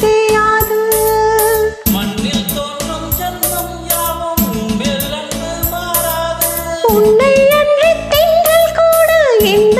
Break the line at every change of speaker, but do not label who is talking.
தேயாது
மண்ணில் தோன்றும் ஜென்மம்
உன்னை அன்றி திங்கள் கூட என்